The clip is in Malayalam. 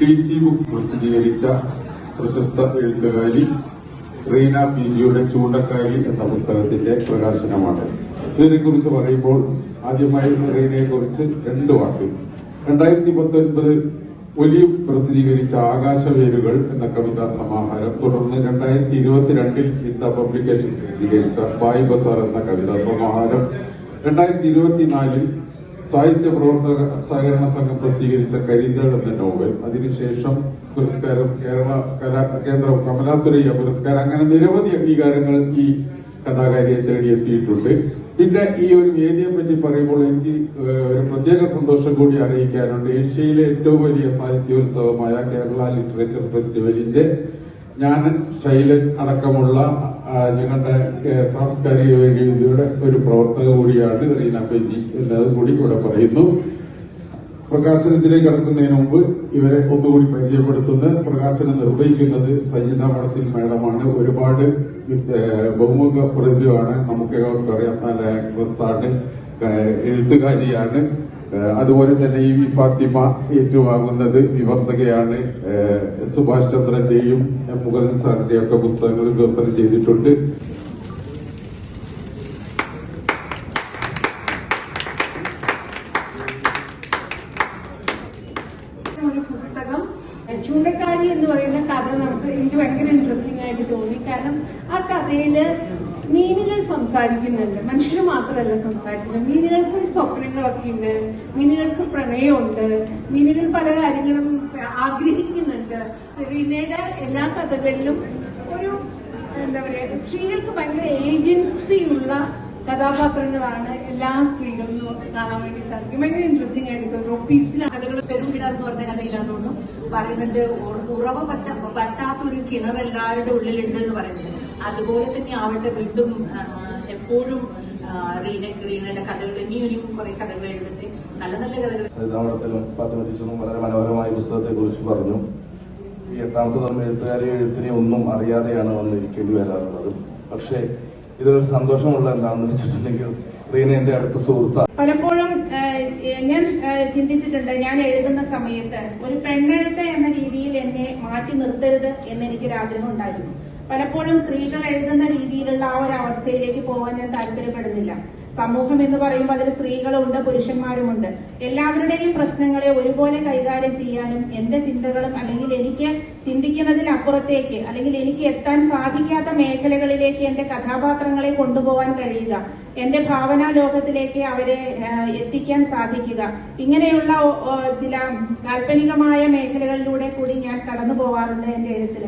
ഡി സി ബുക്സ് പ്രസിദ്ധീകരിച്ച പ്രശസ്ത എഴുത്തുകാരി റീന പി ജിയുടെ ചൂണ്ടക്കാരി എന്ന പുസ്തകത്തിന്റെ പ്രകാശനമാണ്. ഇതിനെക്കുറിച്ച് പറയുമ്പോൾ ആദ്യമായി റീനയെ കുറിച്ച് രണ്ട് വാക്ക്. രണ്ടായിരത്തി പത്തൊൻപത് ഒലിയ പ്രസിദ്ധീകരിച്ച ആകാശവേരുകൾ എന്ന കവിതാ സമാഹാരം തുടർന്ന് രണ്ടായിരത്തി ഇരുപത്തിരണ്ടിൽ ചിന്ത പബ്ലിക്കേഷൻ പ്രസിദ്ധീകരിച്ച ബായ് ബസാർ എന്ന കവിതാ സമാഹാരം രണ്ടായിരത്തി ഇരുപത്തിനാലിൽ സാഹിത്യ പ്രവർത്തക സഹകരണ സംഘം പ്രസിദ്ധീകരിച്ച കരിന്തൾ എന്ന നോവൽ. അതിനുശേഷം പുരസ്കാരം കേരള കലാ കേന്ദ്ര കമലാസുരയ്യ പുരസ്കാരം. അങ്ങനെ നിരവധി അംഗീകാരങ്ങൾ ഈ കഥാകാരിയെ തേടിയെത്തിയിട്ടുണ്ട്. പിന്നെ ഈ ഒരു വേദിയെ പറ്റി പറയുമ്പോൾ എനിക്ക് ഒരു പ്രത്യേക സന്തോഷം കൂടി അറിയിക്കാനുണ്ട്. ഏഷ്യയിലെ ഏറ്റവും വലിയ സാഹിത്യോത്സവമായ കേരള ലിറ്ററേച്ചർ ഫെസ്റ്റിവലിന്റെ ഞാൻ ശൈലൻ അടക്കമുള്ള ഞങ്ങളുടെ സാംസ്കാരിക വേദിയുടെ ഒരു പ്രവർത്തക കൂടിയാണ് റീന പേജി എന്നത് കൂടി ഇവിടെ പറയുന്നു. പ്രകാശനത്തിലേക്ക് കടക്കുന്നതിന് മുമ്പ് ഇവരെ ഒന്നുകൂടി പരിചയപ്പെടുത്തുന്നത് പ്രകാശനം നിർവഹിക്കുന്നത് സയ്യിദ മഠത്തിൽ മേഡമാണ് ഒരുപാട് ബഹുമുഖ പ്രതിഭയാണ്. നമുക്ക് അവർക്കറിയാം നല്ല ആക്ട്രസ് ആണ്. എഴുത്തുകാരിയാണ്. അതുപോലെ തന്നെ ഇ വി ഫാത്തിമ ഏറ്റുവാങ്ങുന്നത് വിവർത്തകയാണ്. സുഭാഷ് ചന്ദ്രന്റെയും മുഗലൻ സാറിന്റെയും ഒക്കെ പുസ്തകങ്ങൾ വിവർത്തനം ചെയ്തിട്ടുണ്ട്. ഒരു പുസ്തകം ചൂണ്ടക്കാരി എന്ന് പറയുന്ന കഥ നമുക്ക് എനിക്ക് ഭയങ്കര ഇൻട്രസ്റ്റിംഗ് ആയിട്ട് തോന്നി. കാരണം ആ കഥയിൽ മീനുകൾ സംസാരിക്കുന്നുണ്ട്. മനുഷ്യർ മാത്രമല്ല സംസാരിക്കുന്നത്. മീനുകൾക്കും സ്വപ്നങ്ങളൊക്കെ ഉണ്ട്. മീനുകൾക്ക് പ്രണയമുണ്ട്. മീനുകൾ പല കാര്യങ്ങളും ആഗ്രഹിക്കുന്നുണ്ട്. റീനയുടെ എല്ലാ കഥകളിലും ഒരു എന്താ പറയുക സ്ത്രീകൾക്ക് ഭയങ്കര ഏജൻസി ഉള്ള കഥാപാത്രങ്ങളാണ് എല്ലാ സ്ത്രീകളും കാണാൻ വേണ്ടി സാധിക്കും. ഭയങ്കര ഇൻട്രസ്റ്റിംഗ് ആയിട്ട് തോന്നുന്നു. ഒപ്പീസിലാണ് കഥകൾ എന്ന് പറഞ്ഞ കഥയിലാന്ന് തോന്നുന്നു. പറയുന്നുണ്ട് ഉറ- ഉറവ പറ്റ പറ്റാത്തൊരു കിണർ എല്ലാവരുടെ ഉള്ളിലുണ്ട് എന്ന് പറയുന്നത്. അതുപോലെ തന്നെ ആവട്ടെ വീണ്ടും എപ്പോഴും ആ, റീന റീനയുടെ കഥകൾ ഇനിയും കുറെ കഥകൾ എഴുതട്ടെ. നല്ല നല്ല കഥകൾ. സരിതാമഠത്തിലും ഫാത്തിമ ടീച്ചറും വളരെ മനോഹരമായ പുസ്തകത്തെ കുറിച്ച് പറഞ്ഞു. ഈ എട്ടാമത്തെ തലമുറ എഴുത്തുകാരെ എഴുത്തിനെ ഒന്നും അറിയാതെയാണ് വന്നിരിക്കേണ്ടി വരാറുള്ളത്. പക്ഷേ ഇതിലൊരു സന്തോഷമുള്ള എന്താണെന്ന് വെച്ചിട്ടുണ്ടെങ്കിൽ റീന എന്റെ അടുത്ത സുഹൃത്താണ് പലപ്പോഴും ഞാൻ ചിന്തിച്ചിട്ടുണ്ട് ഞാൻ എഴുതുന്ന സമയത്ത് ഒരു പെണ്ണെഴുത്ത് എന്ന രീതിയിൽ എന്നെ മാറ്റി നിർത്തരുത് എന്ന് എനിക്കൊരു ആഗ്രഹം ഉണ്ടായിരുന്നു. പലപ്പോഴും സ്ത്രീകൾ എഴുതുന്ന രീതിയിലുള്ള ആ ഒരു അവസ്ഥയിലേക്ക് പോകാൻ ഞാൻ താല്പര്യപ്പെടുന്നില്ല. സമൂഹം എന്ന് പറയുമ്പോൾ അതിൽ സ്ത്രീകളുമുണ്ട് പുരുഷന്മാരുമുണ്ട്. എല്ലാവരുടെയും പ്രശ്നങ്ങളെ ഒരുപോലെ കൈകാര്യം ചെയ്യാനും എന്റെ ചിന്തകളും അല്ലെങ്കിൽ എനിക്ക് അപ്പുറത്തേക്ക് അല്ലെങ്കിൽ എനിക്ക് എത്താൻ സാധിക്കാത്ത മേഖലകളിലേക്ക് എന്റെ കഥാപാത്രങ്ങളെ കൊണ്ടുപോകാൻ കഴിയുക എന്റെ ഭാവനാ ലോകത്തിലേക്ക് അവരെ എത്തിക്കാൻ സാധിക്കുക. ഇങ്ങനെയുള്ള ചില കാൽപ്പനികമായ മേഖലകളിലൂടെ കൂടി ഞാൻ കടന്നു പോകാറുണ്ട് എന്റെ എഴുത്തിൽ